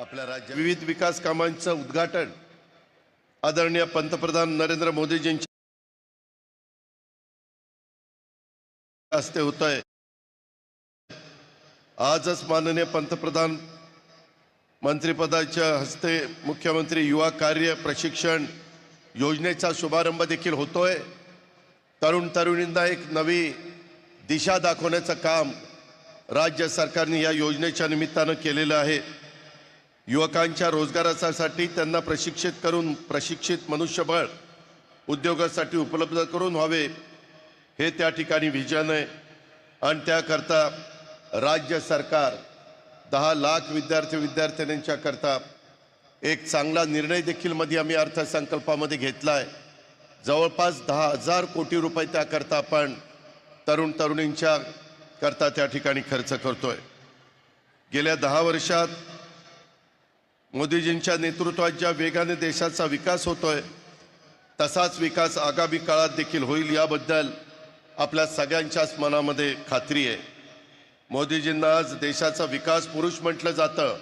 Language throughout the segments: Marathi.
आपल्या राज्यात विविध विकास कामांचं उद्घाटन आदरणीय पंतप्रधान नरेंद्र मोदीजींच्या हस्ते होत आहे आजच माननीय पंतप्रधान मंत्रिपदाच्या हस्ते मुख्यमंत्री युवा कार्य प्रशिक्षण योजनेचा शुभारंभ देखील होतोय. तरुण तरुणींना एक नवी दिशा दाखवण्याचं काम राज्य सरकारने या योजनेच्या निमित्तानं केलेलं आहे. युवकांच्या रोजगारासाठी त्यांना प्रशिक्षित करून प्रशिक्षित मनुष्यबळ उद्योगासाठी उपलब्ध करून व्हावे हे त्या ठिकाणी विजन आहे. आणि त्याकरता राज्य सरकार दहा लाख विद्यार्थी विद्यार्थिनींच्या करता एक चांगला निर्णय देखील मध्ये आम्ही अर्थसंकल्पामध्ये घेतला आहे जवळपास दहा हजार कोटी रुपये त्याकरता आपण तरुण तरुणींच्या करता त्या ठिकाणी खर्च करतोय. गेल्या दहा वर्षात मोदीजींच्या नेतृत्वात ज्या वेगाने देशाचा विकास होतोय तसाच विकास आगामी काळात देखील होईल याबद्दल आपल्या सगळ्यांच्याच मनामध्ये खात्री आहे. मोदीजींना आज देशाचा विकास पुरुष म्हटलं जातं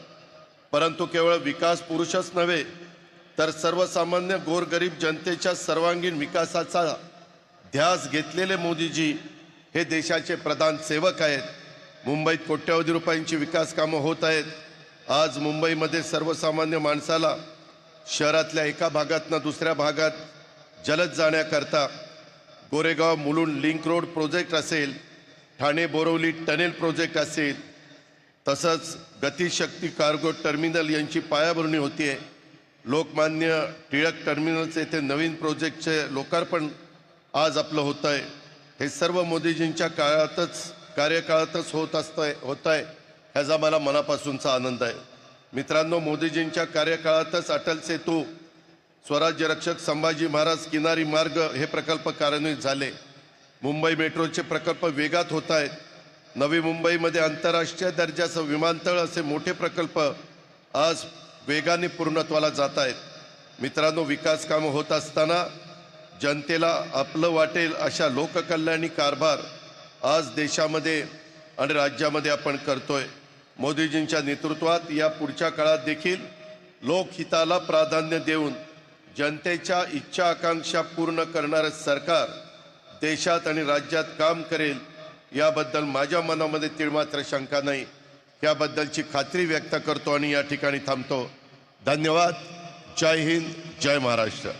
परंतु केवळ विकास पुरुषच नव्हे तर सर्वसामान्य गोरगरीब जनतेच्या सर्वांगीण विकासाचा ध्यास घेतलेले मोदीजी हे देशाचे प्रधान सेवक आहेत. मुंबईत कोट्यवधी रुपयांची विकास कामं होत आहेत. आज मुंबईमध्ये सर्वसामान्य माणसाला शहरातल्या एका भागातनं दुसऱ्या भागात जलद जाण्याकरता Goregaon Mulund link road project असेल ठाणे बोरवली टनेल प्रोजेक्ट असेल तसंच गतिशक्ती कार्गो टर्मिनल यांची पायाभरणी होतीये. लोकमान्य टिळक टर्मिनलचे येथे नवीन प्रोजेक्टचे लोकार्पण आज आपलं होतं आहे हे सर्व मोदीजींच्या काळातच कार्यकाळातच होत असतंय होत आहे ह्याचा मला मनापासूनचा आनंद आहे. मित्रांनो मोदीजींच्या कार्यकाळातच अटल सेतू स्वराज्य रक्षक संभाजी महाराज किनारी मार्ग हे प्रकल्प कार्यान्वित झाले. मुंबई मेट्रोचे प्रकल्प वेगात होत आहेत. नवी मुंबईमध्ये आंतरराष्ट्रीय दर्जाचं विमानतळ असे मोठे प्रकल्प आज वेगाने पूर्णत्वाला जात आहेत. मित्रांनो विकास कामं होत असताना जनतेला आपलं वाटेल अशा लोककल्याणी कारभार आज देशामध्ये आणि राज्यामध्ये आपण करतोय. मोदीजींच्या नेतृत्वात या पुढच्या काळात देखील लोकहिताला प्राधान्य देऊन जनतेच्या इच्छा आकांक्षा पूर्ण करणारं सरकार देशात आणि राज्यात काम करेल याबद्दल माझ्या मनामध्ये तिळमात्र शंका नाही. याबद्दलची खात्री व्यक्त करतो आणि या ठिकाणी थांबतो. धन्यवाद. जय हिंद. जय महाराष्ट्र.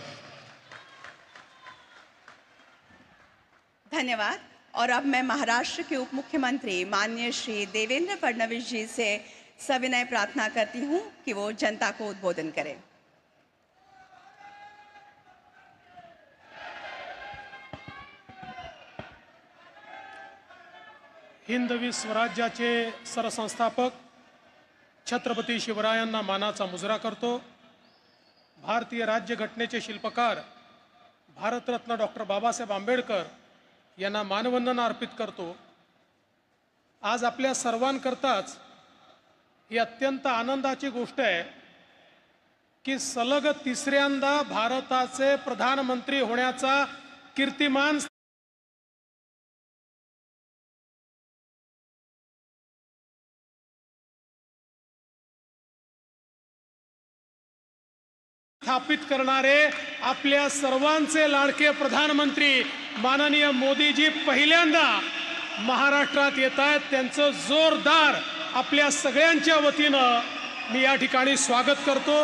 धन्यवाद. और अब मैं महाराष्ट्र के उप मुख्यमंत्री माननीय श्री देवेंद्र फडणवीस जी से सविनय प्रार्थना करती हूँ कि वो जनता को उद्बोधन करें। हिंदवी स्वराज्याचे सरसंस्थापक छत्रपती शिवरायांना मानाचा मुजरा करतो. भारतीय राज्यघटनेचे शिल्पकार भारतरत्न डॉक्टर बाबासाहेब आंबेडकर यांना मानवंदना अर्पित करतो. आज आपल्या सर्वांकरताच ही अत्यंत आनंदाची गोष्ट आहे की सलग तिसऱ्यांदा भारताचे प्रधानमंत्री होण्याचा कीर्तिमान स्थापित करणारे आपल्या सर्वांचे लाडके प्रधानमंत्री माननीय मोदीजी पहिल्यांदा महाराष्ट्रात येत आहेत त्यांचं जोरदार आपल्या सगळ्यांच्या वतीनं मी या ठिकाणी स्वागत करतो.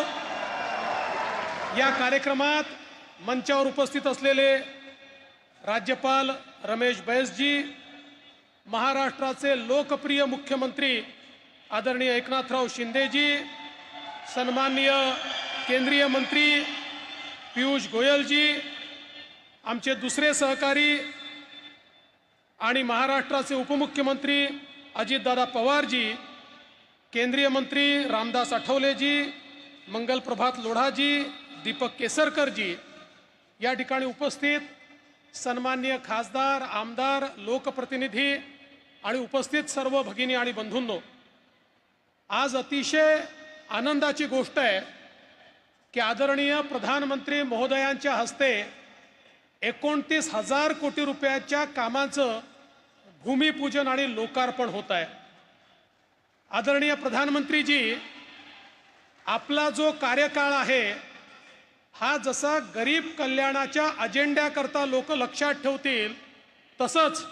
या कार्यक्रमात मंचावर उपस्थित असलेले राज्यपाल रमेश बैसजी महाराष्ट्राचे लोकप्रिय मुख्यमंत्री आदरणीय एकनाथराव शिंदेजी सन्माननीय केंद्रीय मंत्री पियुष गोयलजी आमचे दुसरे सहकारी आणि महाराष्ट्राचे उपमुख्यमंत्री अजितदादा पवारजी केंद्रीय मंत्री रामदास आठवलेजी मंगल प्रभात लोढाजी दीपक केसरकरजी या ठिकाणी उपस्थित सन्मान्य खासदार आमदार लोकप्रतिनिधी आणि उपस्थित सर्व भगिनी आणि बंधूंनो आज अतिशय आनंदाची गोष्ट आहे की आदरणीय प्रधानमंत्री महोदयांच्या हस्ते एकोणतीस हजार कोटी रुपयाच्या कामाचं भूमिपूजन आणि लोकार्पण होत आहे. आदरणीय प्रधानमंत्रीजी आपला जो कार्यकाळ आहे हा जसा गरीब कल्याणाच्या अजेंड्याकरता लोक लक्षात ठेवतील तसंच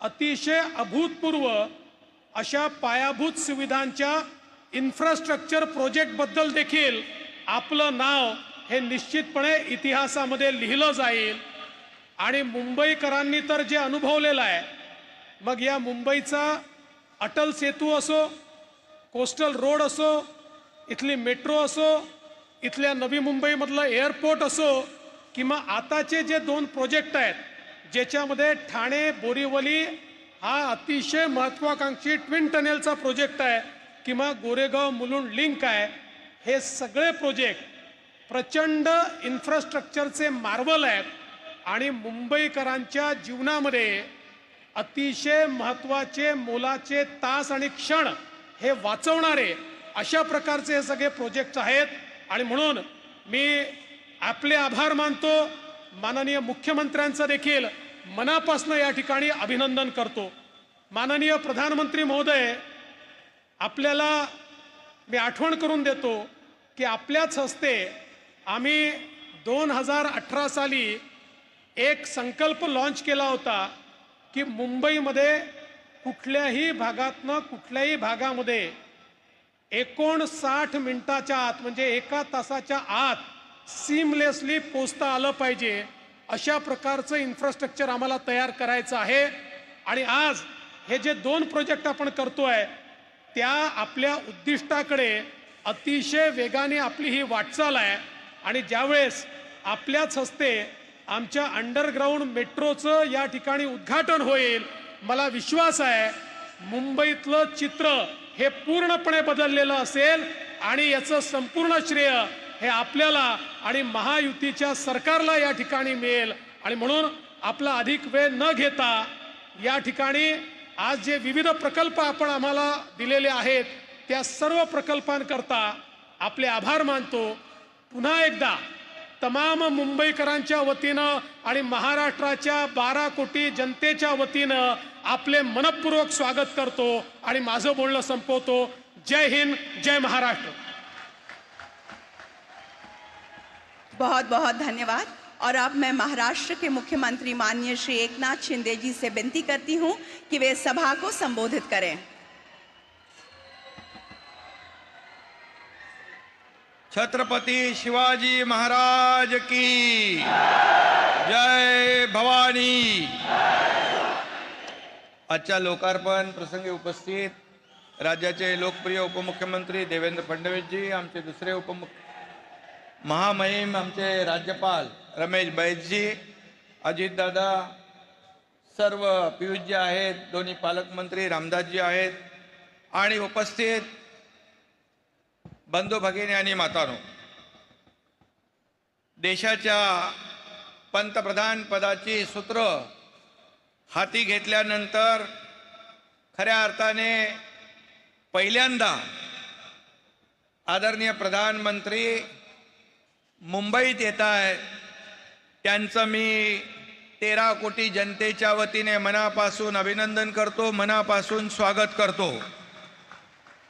अतिशय अभूतपूर्व अशा पायाभूत सुविधांच्या इन्फ्रास्ट्रक्चर प्रोजेक्टबद्दल देखील आपलं नाव हे निश्चितपणे इतिहासामध्ये लिहिलं जाईल. आणि मुंबईकरांनी तर जे अनुभवलेलं आहे मग या मुंबईचा अटल सेतू असो कोस्टल रोड असो इथली मेट्रो असो इथल्या नवी मुंबईमधलं एअरपोर्ट असो किंवा आताचे जे दोन प्रोजेक्ट आहेत ज्याच्यामध्ये ठाणे बोरीवली हा अतिशय महत्त्वाकांक्षी ट्विन टनेलचा प्रोजेक्ट आहे किंवा गोरेगाव मुलुंड लिंक आहे हे सगळे प्रोजेक्ट प्रचंड इन्फ्रास्ट्रक्चरचे मार्वल आहेत. आणि मुंबईकरांच्या जीवनामध्ये अतिशय महत्त्वाचे मोलाचे तास आणि क्षण हे वाचवणारे अशा प्रकारचे हे सगळे प्रोजेक्ट आहेत. आणि म्हणून मी आपले आभार मानतो. माननीय मुख्यमंत्र्यांचं देखील मनापासून या ठिकाणी अभिनंदन करतो. माननीय प्रधानमंत्री महोदय आपल्याला मी आठवण करून देतो की आपल्याच हस्ते आम्ही दोन हजार अठरा साली एक संकल्प लॉन्च केला होता की मुंबईमध्ये कुठल्याही भागातनं कुठल्याही भागामध्ये एकोणसाठ मिनिटाच्या आत म्हणजे एका तासाच्या आत सीमलेसली पोचता आलं पाहिजे अशा प्रकारचं इन्फ्रास्ट्रक्चर आम्हाला तयार करायचं आहे. आणि आज हे जे दोन प्रोजेक्ट आपण करतोय त्या आपल्या उद्दिष्टाकडे अतिशय वेगाने आपली ही वाटचाल आहे. आणि ज्यावेळेस आपल्याच हस्ते आमच्या अंडरग्राऊंड मेट्रोचं या ठिकाणी उद्घाटन होईल. मला विश्वास आहे मुंबईतलं चित्र हे पूर्णपणे बदललेलं असेल आणि याचं संपूर्ण श्रेय हे आपल्याला आणि महायुतीच्या सरकारला या ठिकाणी मिळेल. आणि म्हणून आपला अधिक वेळ न घेता या ठिकाणी आज जे विविध प्रकल्प आपण आम्हाला दिलेले आहेत त्या सर्व प्रकल्पांकरता आपले आभार मानतो. पुन्हा एकदा तमाम मुंबईकरांच्या वतीनं आणि महाराष्ट्राच्या बारा कोटी जनतेच्या वतीनं आपले मनपूर्वक स्वागत करतो आणि माझं बोलणं संपवतो. जय हिंद जय महाराष्ट्र. बहुत बहुत धन्यवाद. और अब मैं महाराष्ट्र के मुख्यमंत्री माननीय श्री एकनाथ शिंदे जी से विनती करती हूँ कि वे सभा को संबोधित करें। छत्रपती शिवाजी महाराज की। जय भवानी। आजच्या लोकार्पण प्रसंगी उपस्थित राज्याचे लोकप्रिय उपमुख्यमंत्री देवेंद्र फडणवीसजी आमचे दुसरे उपमुख महामहिम आमचे राज्यपाल रमेश बैसजी अजितदादा सर्व पियुषजी आहेत दोन्ही पालकमंत्री रामदासजी आहेत आणि उपस्थित बंधू भगिनी आणि मातानो देशाच्या पंतप्रधान पदाची सूत्र हाती घेतल्यानंतर खऱ्या अर्थाने पहिल्यांदा आदरणीय प्रधानमंत्री मुंबईत येत आहे त्यांचं मी तेरा कोटी जनतेच्या वतीने मनापासून अभिनंदन करतो मनापासून स्वागत करतो.